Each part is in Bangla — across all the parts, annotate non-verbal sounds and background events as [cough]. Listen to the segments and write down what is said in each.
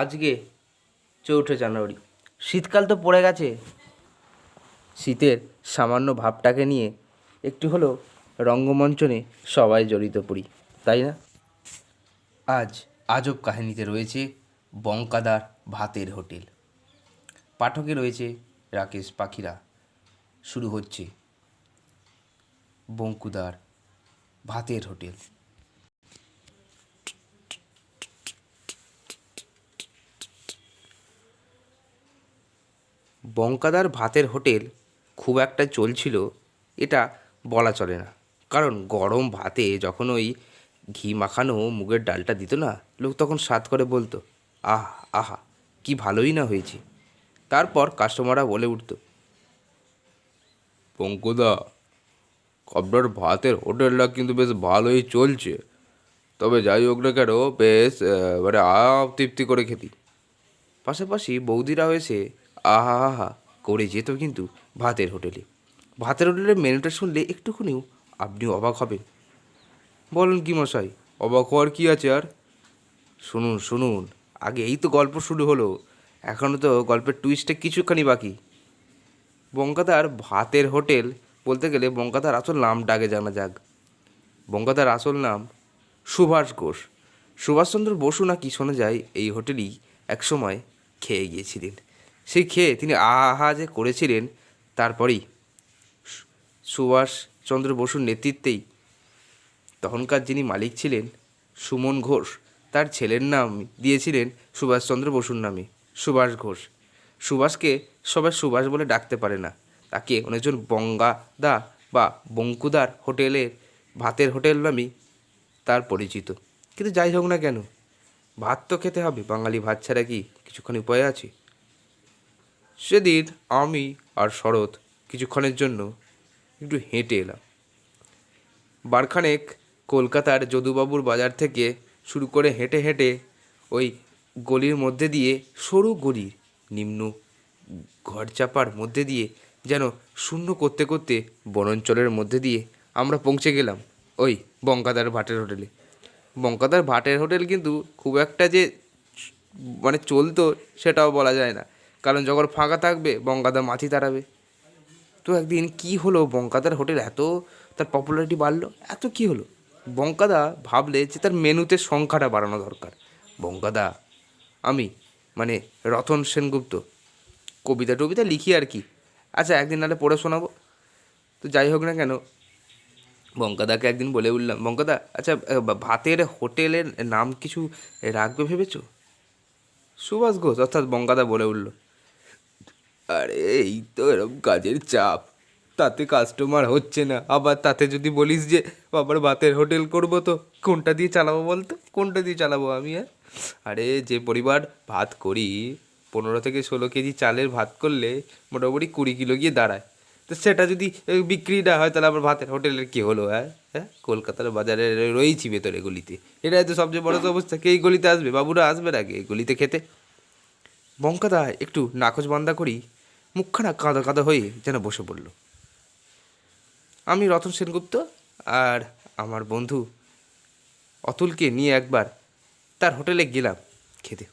আজকে চৌঠা জানুয়ারি। শীতকাল তো পড়ে গেছে। শীতের সামান্য ভাবটাকে নিয়ে একটু হলেও রঙ্গমঞ্চনে সবাই জড়িত পড়ি, তাই না? আজ আজব কাহিনীতে রয়েছে বঙ্কাদার ভাতের হোটেল। পাঠকে রয়েছে রাকেশ পাখিরা। শুরু হচ্ছে বঙ্কুদার ভাতের হোটেল। বঙ্কাদার ভাতের হোটেল খুব একটা চলছিল, এটা বলা চলে না। কারণ গরম ভাতে যখন ওই ঘি মাখানো মুগের ডালটা দিত না, লোক তখন স্বাদ করে বলতো, আহ, আহা, কি ভালোই না হয়েছে। তারপর কাস্টমাররা বলে উঠতো, পঙ্কুদা আপনার ভাতের হোটেলটা কিন্তু বেশ ভালোই চলছে। তবে যাই হোক না কেন, বেশ মানে আ, তৃপ্তি করে খেতি। পাশাপাশি বৌদিরা হয়েছে আহা আহা করে যেত কিন্তু ভাতের হোটেলে। ভাতের হোটেলের মেনুটা শুনলে একটুখানিও আপনি অবাক হবেন। বলেন কি মশাই, অবাক হওয়ার কী আছে আর? শুনুন শুনুন, আগে এই তো গল্প শুরু হলো এখনও তো গল্পের টুইস্টে কিছুখানি বাকি। বঙ্কাদার ভাতের হোটেল বলতে গেলে বঙ্কাদার আসল নাম আগে জানা যাক। বঙ্কাদার আসল নাম সুভাষ ঘোষ। সুভাষচন্দ্র বসু নাকি শোনা যায় এই হোটেলেই একসময় খেয়ে গিয়েছিলেন। সেই খেয়ে তিনি আহা যে করেছিলেন তারপরেই সুভাষচন্দ্র বসুর নেতৃত্বেই তখনকার যিনি মালিক ছিলেন সুমন ঘোষ, তার ছেলের নাম দিয়েছিলেন সুভাষচন্দ্র বসুর নামে, সুভাষ ঘোষ। সুভাষকে সবাই সুভাষ বলে ডাকতে পারে না। তাকে অনেকজন বঙ্গাদা বা বঙ্কুদার হোটেলের, ভাতের হোটেল নামেই তার পরিচিত। কিন্তু যাই হোক না কেন, ভাত তো খেতে হবে। বাঙালি ভাত ছাড়া কি কিছুক্ষণ উপায় আছে? সেদিন আমি আর শরৎ কিছুক্ষণের জন্য একটু হেঁটে এলাম। বারখানেক কলকাতার যদুবাবুর বাজার থেকে শুরু করে হেঁটে হেঁটে ওই গলির মধ্যে দিয়ে সরু গলির নিম্ন ঘর চাপার মধ্যে দিয়ে যেন শূন্য করতে করতে বনাঞ্চলের মধ্যে দিয়ে আমরা পৌঁছে গেলাম ওই বঙ্কাদার ভাটের হোটেলে। বঙ্কাদার ভাটের হোটেল কিন্তু খুব একটা যে মানে চলতো সেটাও বলা যায় না। কারণ যখন ফাঁকা থাকবে বঙ্কাদা মাছি তাড়াবে তো একদিন কি হলো? বঙ্কাদার হোটেল এত, তার পপুলারিটি বাড়লো। এত কি হলো? বঙ্কাদা ভাবলে যে তার মেনুতে সংখ্যাটা বাড়ানো দরকার। বঙ্কাদা আমি মানে রতন সেনগুপ্ত, কবিতা টবিতা লিখি আর কি। আচ্ছা একদিন নাহলে পড়ে শোনাবো। তো যাই হোক না কেন বঙ্কাদাকে একদিন বলে উঠলাম বঙ্কাদা আচ্ছা ভাতের হোটেলের নাম কিছু রাখবে ভেবেছো? সুভাষ ঘোষ, অর্থাৎ বঙ্কাদা বলে উঠল। আরে, এই তো এরকম কাজের চাপ। তাতে কাস্টমার হচ্ছে না। আবার তাতে যদি বলিস যে, বাবার ভাতের হোটেল করব তো, কোনটা দিয়ে চালাবো বলতো কোনটা দিয়ে চালাবো আমি হ্যাঁ? আরে, যে পরিবার ভাত করি, পনেরো থেকে ষোলো কেজি চালের ভাত করলে মোটামুটি কুড়ি কিলো গিয়ে দাঁড়ায়। তো সেটা যদি বিক্রি না হয়, তাহলে আবার ভাতের হোটেলের কী হলো হ্যাঁ? হ্যাঁ? কলকাতার বাজারে রয়েছি ভেতরে গলিতে। এটাই তো সবচেয়ে বড় তো অবস্থা। কে এই গলিতে আসবে? বাবুরা আসবে নাকি এই গলিতে খেতে? বঙ্কাদা, একটু নাকচ বান্দা করি। মুখখানা কাঁদা কাঁদা হয়ে যেন বসে পড়ল। আমি রতন সেনগুপ্ত আর আমার বন্ধু অতুলকে নিয়ে একবার তার হোটেলে গেলাম খেতে।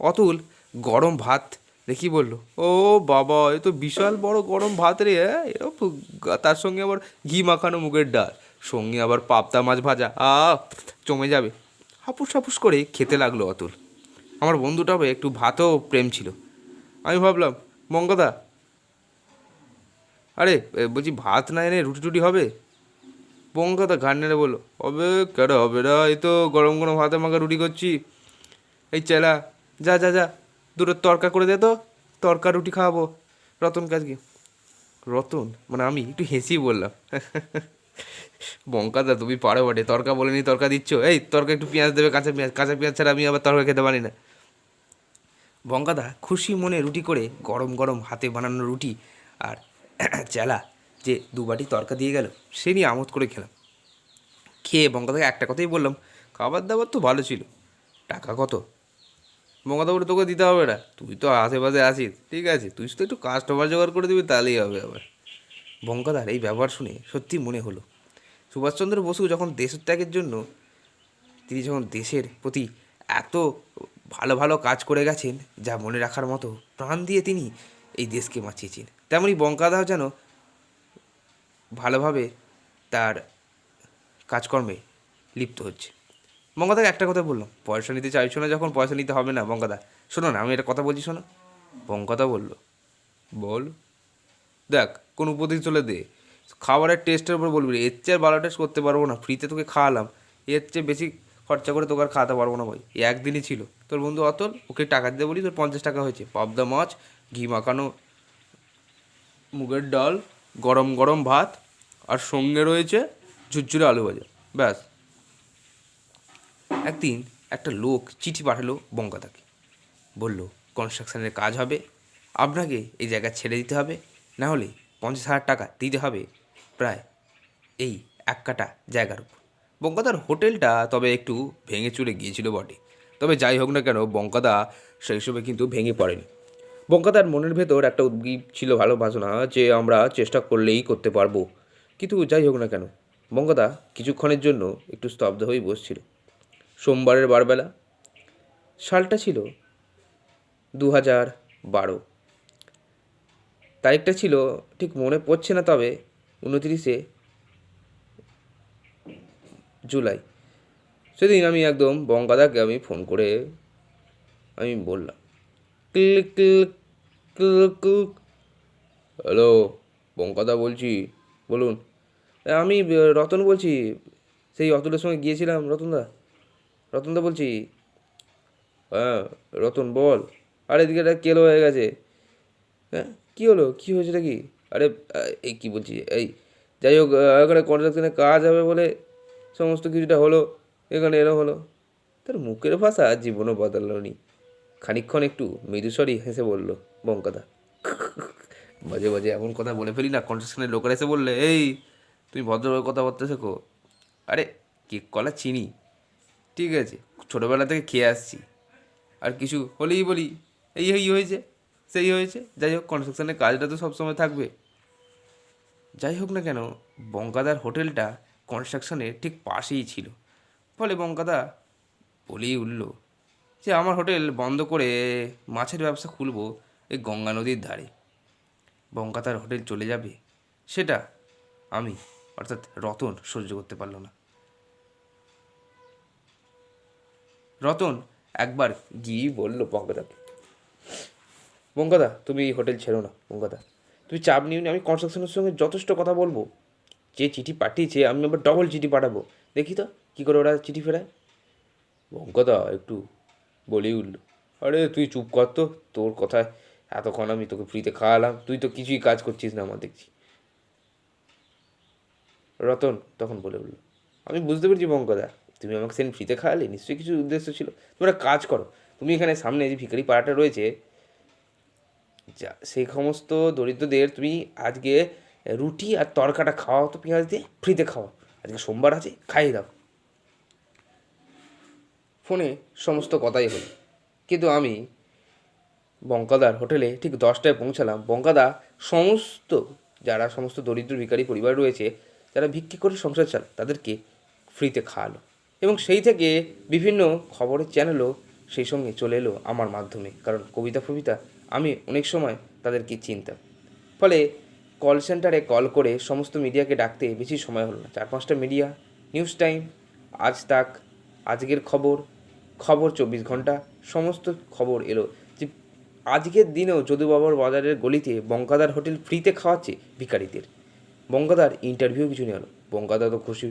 অতুল গরম ভাত দেখি বলল, ও বাবা, এ তো বিশাল বড় গরম ভাত রে হ্যাঁ? তার সঙ্গে আবার ঘি মাখানো মুগের ডাল, সঙ্গে আবার পাবদা মাছ ভাজা, আ, জমে যাবে। হাপুস হাপুস করে খেতে লাগল অতুল। আমার বন্ধুটাও একটু ভাতও প্রেম ছিল। আমি ভাবলাম, মঙ্গদা আরে বলছি ভাত না এনে রুটি টুটি হবে? বঙ্গদা ঘাট নেড়ে বলো হবে, কেন হবে না? এই তো গরম গরম ভাতে মাখা রুটি করছি। এই চেলা, যা যা যা, দুটো তরকা করে দে তো, তরকা রুটি খাওয়াবো। রতন কাজকে রতন? মানে আমি? একটু হেসি বললাম। বঙ্কাদা তুমি পারো বটে, তরকা বলেনি তরকা দিচ্ছ। এই, তরকা একটু পেঁয়াজ দেবে, কাঁচা পেঁয়াজ কাঁচা পেঁয়াজ ছাড়া আমি আবার তরকা খেতে পারি না। বঙ্কাদা খুশি মনে রুটি করে গরম গরম হাতে বানানো রুটি আর [clears throat] চেলা যে দু বাটি তরকা দিয়ে গেল, সে নিয়ে আমোদ করে খেলাম। খেয়ে বঙ্কাদাকে একটা কথাই বললাম খাবার দাবার তো ভালো ছিল। টাকা কত? বঙ্কাদা বলে তোকে দিতে হবে না। তুই তো আশেপাশে আছিস, ঠিক আছে? তুই শুধু একটু কাস্টমার জোগাড় করে দিবি, তাহলেই হবে আবার। বঙ্কাদার এই ব্যবহার শুনে সত্যি মনে হলো। সুভাষচন্দ্র বসু যখন দেশত্যাগের জন্য, তিনি যখন দেশের প্রতি এত ভালো ভালো কাজ করে গেছেন, যা মনে রাখার মতো, প্রাণ দিয়ে তিনি এই দেশকে বাঁচিয়েছেন। তেমনই বঙ্কাদাও যেন ভালোভাবে তার কাজকর্মে লিপ্ত হচ্ছে। বঙ্গাদাকে একটা কথা বললাম, পয়সা নিতে চাইছো না যখন, পয়সা নিতে হবে না বঙ্গাদা শোনো না, আমি একটা কথা বলছি, শোনো। বঙ্কাদা বলল, বল। দেখ, কোন উপদেশ চলে দে। খাবারের টেস্টের উপর বলবি এর চেয়ে ভালো টেস্ট করতে পারব না। ফ্রিতে তোকে খাওয়ালাম। এর চেয়ে বেশি খরচা করে তোকে আর খাওয়াতে পারব না ভাই। একদিনই ছিল। তোর বন্ধু অতল, ওকে টাকা দিতে বলি, তোর পঞ্চাশ টাকা হয়েছে। পাবদা মাছ, ঘি মাখানো মুগের ডাল, গরম গরম ভাত আর সঙ্গে রয়েছে ঝুরঝুরে আলু ভাজা। ব্যাস। একদিন একটা লোক চিঠি পাঠালো বঙ্কাতাকে বলল, কনস্ট্রাকশানের কাজ হবে, আপনাকে এই জায়গা ছেড়ে দিতে হবে, না হলে পঞ্চাশ হাজার টাকা দিতে হবে প্রায় এই এক কাটা জায়গার উপর। বঙ্কাদার হোটেলটা তবে একটু ভেঙে চুরে গিয়েছিল বটে। তবে যাই হোক না কেন বঙ্কাদা সেই সময় কিন্তু ভেঙে পড়েনি। বঙ্কাদার মনের ভেতর একটা উদ্গীপ ছিল ভালো বাসনা যে আমরা চেষ্টা করলেই করতে পারব। কিন্তু যাই হোক না কেন বঙ্কাদা কিছুক্ষণের জন্য একটু স্তব্ধ হয়েই বসছিল। সোমবারের বারবেলা, সালটা ছিল দু হাজার বারো। তারিখটা ছিল ঠিক মনে পড়ছে না তবে উনতিরিশে জুলাই। সেদিন আমি একদম বঙ্গাদাকে আমি ফোন করে আমি বললাম ক্লিক ক্লিক ক্লিক হ্যালো বঙ্কাদা বলছি? বলুন। আমি রতন বলছি। সেই অতুলের সঙ্গে গিয়েছিলাম রতনদা রতনদা বলছি হ্যাঁ রতন, বল। আরে, এদিকে একটা কেলো হয়ে গেছে। হ্যাঁ কী হলো? কী হয়েছে কি? আরে এই কী বলছি? এই, যাই হোক এখানে কনস্ট্রাকশনে কাজ হবে বলে সমস্ত কিছুটা হলো। এখানে এলো হলো। তার মুখের ভাষা জীবনও বদলালো নি। খানিকক্ষণ একটু মৃদুস্বরই হেসে বলল, বঙ্কাদা, মাঝে মাঝে এমন কথা বলে ফেলি না কনস্ট্রাকশনের লোকেরা এসে বললে, এই, তুমি ভদ্রভাবে কথা বলতে শেখো আরে, কেক কলা চিনি। ঠিক আছে, ছোটোবেলা থেকে খেয়ে আসছি। আর কিছু হলেই বলি, এই এই হয়েছে, সেই হয়েছে। যাই হোক কনস্ট্রাকশনের কাজটা তো সবসময় থাকবে। যাই হোক না কেন, বঙ্কাদার হোটেলটা কনস্ট্রাকশনের ঠিক পাশেই ছিল। ফলে বঙ্কাদা বলেই উঠল যে আমার হোটেল বন্ধ করে মাছের ব্যবসা খুলবো এই গঙ্গা নদীর ধারে। বঙ্কাতার হোটেল চলে যাবে, সেটা আমি, অর্থাৎ রতন, সহ্য করতে পারল না। রতন একবার গিয়ে বলল বঙ্কাদাকে বঙ্কাদা তুমি এই হোটেল ছেড়ো না বঙ্কাদা তুমি চাপ নিও আমি কনস্ট্রাকশনের সঙ্গে যথেষ্ট কথা বলব। যে চিঠি পাঠিয়েছে, আমি আবার ডবল চিঠি পাঠাবো। দেখি তো, কী করে ওরা চিঠি ফেরায়? বঙ্কাদা একটু বলেই উঠল আরে, তুই চুপ কর তো, তোর কথায় এতক্ষণ আমি তোকে ফ্রিতে খাওয়ালাম। তুই তো কিছুই কাজ করছিস না আমার দেখছি। রতন তখন বলে উঠল, আমি বুঝতে পেরেছি বঙ্কদা তুমি আমাকে সেদিন ফ্রিতে খাওয়ালে, নিশ্চয়ই কিছু উদ্দেশ্য ছিল। তুমি একটা কাজ করো, তুমি এখানে সামনে যে ভিখারি পাড়াটা রয়েছে, যা, সেই সমস্ত দরিদ্রদের তুমি আজকে রুটি আর তরকাটা খাওয়াও তো পেঁয়াজ দিয়ে ফ্রিতে খাওয়াও। আজকে সোমবার আছে, খাইয়ে দাও। ফোনে সমস্ত কথাই হলো। কিন্তু আমি বঙ্কাদার হোটেলে ঠিক দশটায় পৌঁছালাম। বঙ্কাদা সমস্ত, যারা সমস্ত দরিদ্র ভিখারি পরিবার রয়েছে, যারা ভিক্ষি করে সংসার চালায়, তাদেরকে ফ্রিতে খাওয়ালো। এবং সেই থেকে বিভিন্ন খবরের চ্যানেলও সেই সঙ্গে চলে এলো আমার মাধ্যমে। কারণ কবিতা ফবিতা আমি অনেক সময় তাদেরকে চিনতাম। ফলে কল সেন্টারে কল করে সমস্ত মিডিয়াকে ডাকতে বেশি সময় হলো না। চার পাঁচটা মিডিয়া নিউজ টাইম আজ তাক, আজকের খবর খবর চব্বিশ ঘণ্টা, সমস্ত খবর এলো। যে আজকের দিনেও যদুবাবুর বাজারের গলিতে বঙ্কাদার হোটেল ফ্রিতে খাওয়াচ্ছে ভিখারিদের। বঙ্কাদার ইন্টারভিউ কিছু নিয়ে হলো বঙ্কাদা তো খুশি।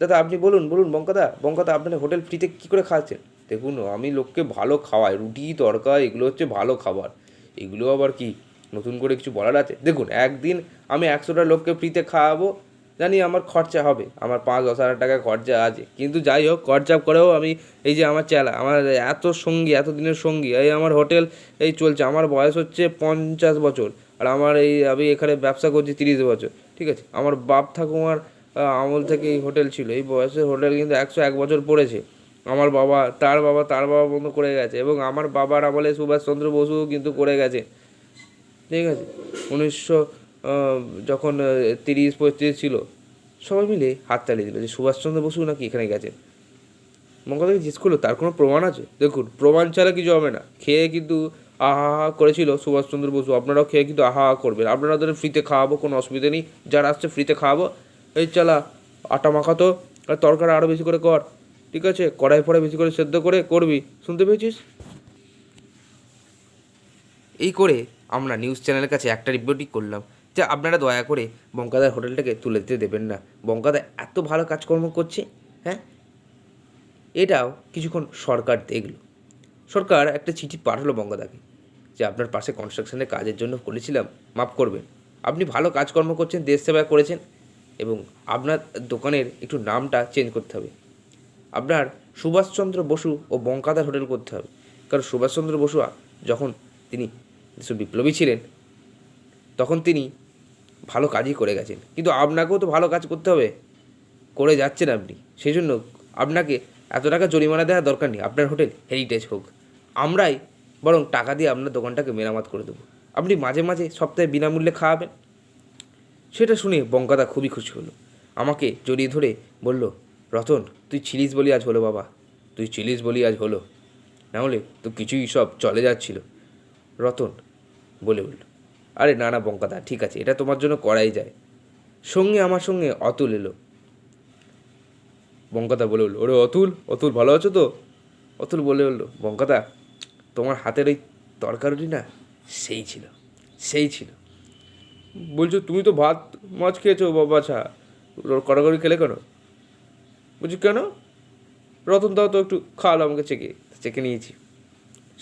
দাদা, আপনি বলুন বলুন বঙ্কাদা বঙ্কাদা আপনার হোটেল ফ্রিতে কী করে খাওয়াচ্ছেন দেখুন, আমি লোককে ভালো খাওয়াই, রুটি, তরকা, এগুলো হচ্ছে ভালো খাবার। এগুলো আবার কি? নতুন করে কিছু বলার আছে? দেখুন, একদিন আমি একশোটা লোককে ফ্রিতে খাওয়াবো জানি আমার খরচা হবে, আমার পাঁচ দশ হাজার টাকা খরচা আছে। কিন্তু যাই হোক, খরচা করেও আমি এই যে আমার চেলা, আমার এত সঙ্গী, এত দিনের সঙ্গী, এই আমার হোটেল এই চলছে, আমার বয়স হচ্ছে পঞ্চাশ বছর, আর আমার এই আমি এখানে ব্যবসা করছি তিরিশ বছর, ঠিক আছে? আমার বাপ ঠাকুমার আমল থেকে এই হোটেল ছিল, এই বয়সের হোটেল কিন্তু একশো এক বছর পড়েছে। আমার বাবা, তার বাবা তার বাবা বন্ধ করে গেছে, এবং আমার বাবার আমলে সুভাষচন্দ্র বসুও কিন্তু করে গেছে, ঠিক আছে? উনিশশো যখন তিরিশ, পঁয়ত্রিশ ছিল, সবাই মিলে হাততালি দিল যে সুভাষচন্দ্র বসু নাকি এখানে গেছেন। মঙ্গলদাকে জিজ্ঞেস করল, তার কোনো প্রমাণ আছে? দেখুন, প্রমাণ ছাড়া কিছু হবে না। খেয়ে কিন্তু আহা হা করেছিল সুভাষচন্দ্র বসু। আপনারাও খেয়ে কিন্তু আহা হা করবেন। আপনাদের ফ্রিতে খাওয়াবো, কোনো অসুবিধা নেই। যারা আসছে ফ্রিতে খাওয়াবো। এই চালা, আটা মাখাতো আর তরকারি আরও বেশি করে কর। ঠিক আছে? কড়াই ফড়াই বেশি করে সেদ্ধ করে করবি। শুনতে পেয়েছিস? এই করে আমরা নিউজ চ্যানেলের কাছে একটা রিপোর্টই করলাম। যে আপনারা দয়া করে বঙ্কাদার হোটেলটাকে তুলে দিতে দেবেন না। বঙ্কাদা এত ভালো কাজকর্ম করছে হ্যাঁ? এটাও কিছুক্ষণ সরকার দেখল। সরকার একটা চিঠি পাঠালো বঙ্গদাকে যে আপনার পাশে কনস্ট্রাকশনের কাজের জন্য বলেছিলাম, মাফ করবেন। আপনি ভালো কাজকর্ম করছেন, দেশ সেবা করেছেন এবং আপনার দোকানের একটু নামটা চেঞ্জ করতে হবে। আপনার সুভাষচন্দ্র বসু ও বঙ্কাদার হোটেল করতে হবে। কারণ সুভাষচন্দ্র বসু যখন তিনি বিপ্লবী ছিলেন, তখন তিনি ভালো কাজই করে গেছেন। কিন্তু আপনাকেও তো ভালো কাজ করতে হবে। করে যাচ্ছেন আপনি। সেই জন্য আপনাকে এত টাকা জরিমানা দেওয়ার দরকার নেই। আপনার হোটেল হেরিটেজ হোক। আমরাই বরং টাকা দিয়ে আপনার দোকানটাকে মেরামত করে দেবো। আপনি মাঝে মাঝে সপ্তাহে বিনামূল্যে খাওয়াবেন। সেটা শুনে বঙ্কাদা খুবই খুশি হলো। আমাকে জড়িয়ে ধরে বলল, রতন, তুই ছিলিস বলি আজ হলো বাবা। তুই ছিলিস বলি আজ হলো। নাহলে তো কিছুই সব চলে যাচ্ছিল। রতন বলে উঠল আরে না না বঙ্কাদা ঠিক আছে, এটা তোমার জন্য করাই যায়। সঙ্গে আমার সঙ্গে অতুল এলো। বঙ্কাদা বলে উঠল, ওরে অতুল অতুল ভালো আছো তো? অতুল বলে উঠল বঙ্কাদা তোমার হাতের ওই তরকারি না, সেই ছিল সেই ছিল। বলছো, তুমি তো ভাত, মাছ খেয়েছো, বাবা ছা কড়াকড়ি খেলে কেন? বলছি, কেন? রতন দাও তো একটু, খাওয়ালো আমাকে চেকে চেকে নিয়েছি।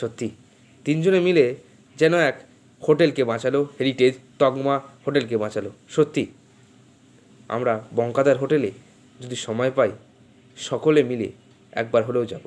সত্যি, তিনজনে মিলে যেন এক হোটেলকে বাঁচালো হেরিটেজ তকমা হোটেলকে বাঁচালো। সত্যি, আমরা বঙ্কাদার হোটেলে যদি সময় পাই, সকলে মিলে একবার হলেও যাব।